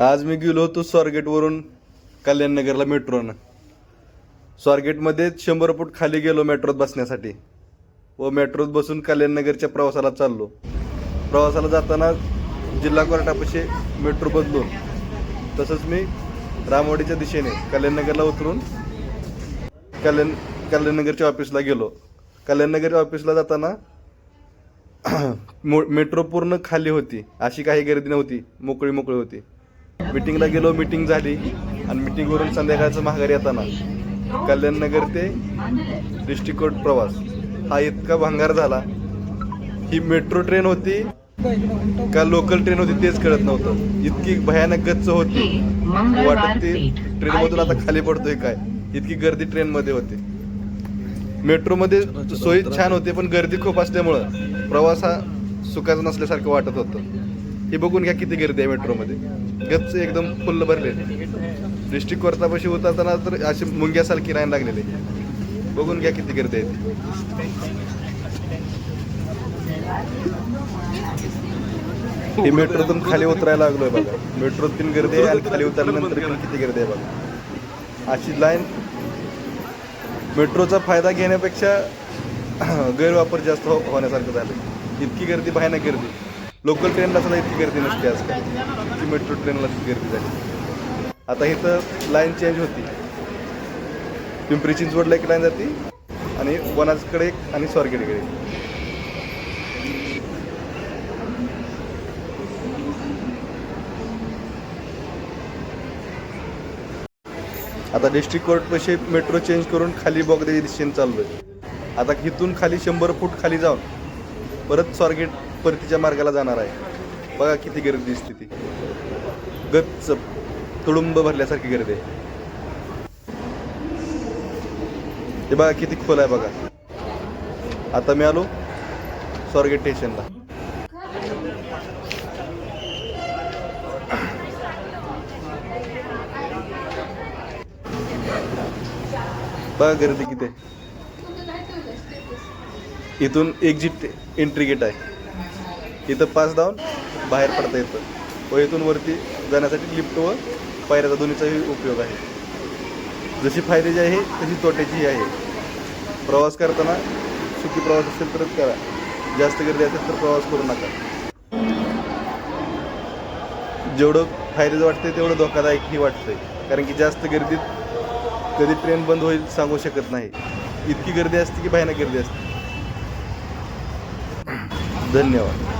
आज मी गेलो होतो स्वारगेटवरून कल्याणनगरला मेट्रोनं. स्वारगेटमध्ये शंभर फूट खाली गेलो मेट्रोत बसण्यासाठी. व मेट्रोत बसून कल्याणनगरच्या प्रवासाला चाललो. प्रवासाला जाताना जिल्हा कोर्टापाशी मेट्रो बदलून. तसंच मी रामवाडीच्या दिशेने कल्याणनगरला उतरून कल्याण कल्याणनगरच्या ऑफिसला गेलो. कल्याणनगरच्या ऑफिसला जाताना मो- मेट्रो पूर्ण खाली होती. अशी काही गर्दी नव्हती. मोकळी मोकळी होती. मिटिंगला गेलो मिटिंग झाली. आणि मिटिंगवरून संध्याकाळचं माघारी येताना कल्याणनगर ते डिस्ट्रिक्ट कोर्ट प्रवास. हा इतका भंगार झाला. ही मेट्रो ट्रेन होती का लोकल ट्रेन होती तेच कळत नव्हतं. इतकी भयानक गच्च होती. वाटत ती ट्रेनमधून आता खाली पडतोय काय? इतकी गर्दी ट्रेनमध्ये होती. मेट्रोमध्ये सोयी छान होते पण गर्दी खूप असल्यामुळं प्रवास हा सुखाचा नसल्यासारखं वाटत होतं. हे बघून घ्या किती गर्दी आहे मेट्रोमध्ये गच्च एकदम फुल्ल भरले. डिस्ट्रिक्ट कोर्टापाशी उतरताना तर अशी मुंग्यासारखी लाईन लागलेली. बघून घ्या किती गर्दी आहे ही मेट्रोतून खाली उतरायला लागलोय बघा. मेट्रोतून गर्दी आहे आणि खाली उतरल्यानंतर पण किती गर्दी आहे बघा. अशी लाईन मेट्रोचा फायदा घेण्यापेक्षा गैरवापर जास्त हो होण्यासारखं झालं इतकी गर्दी भयानक गर्दी. लोकल ट्रेनला सुद्धा इतकी गर्दी नसते आजकाल. इतकी मेट्रो ट्रेनला गर्दी झाली. आता इथं लाईन चेंज होती. पिंपरी चिंचवडला एक लाईन जाते आणि वनाजकडे एक आणि स्वारगेटकडे आता डिस्ट्रिक्ट कोर्ट पैसे मेट्रो चेंज करून खाली बोगदे दिशेने चाललोय. आता इथून खाली शंभर फूट खाली जाऊन परत स्वारगेट परतीच्या मार्गाला जाणार आहे. बघा किती गर्दी दिसते ती. गच्च तुडुंब भरल्यासारखी गर्दी आहे. ते बघा किती खोल आहे बघा. आता मी आलो स्वारगेट स्टेशनला. बघा गर्दी किती इथून एक्झिट एंट्री गेट आहे. इथं पास धावून बाहेर पडता येतं. व इथून वरती जाण्यासाठी लिफ्ट व पायऱ्याचा दोन्हीचाही उपयोग आहे. जशी फायद्याची आहे तशी तोट्याचीही आहे. प्रवास करताना सुखी प्रवास असेल तरच करा. जास्त गर्दी असेल तर प्रवास करू नका. जेवढं फायद्याचं वाटतंय तेवढं धोकादायकही वाटतंय. कारण की जास्त गर्दीत कधी ट्रेन बंद होईल सांगू शकत नाही. इतकी गर्दी असते की भयानक गर्दी असते. धन्यवाद.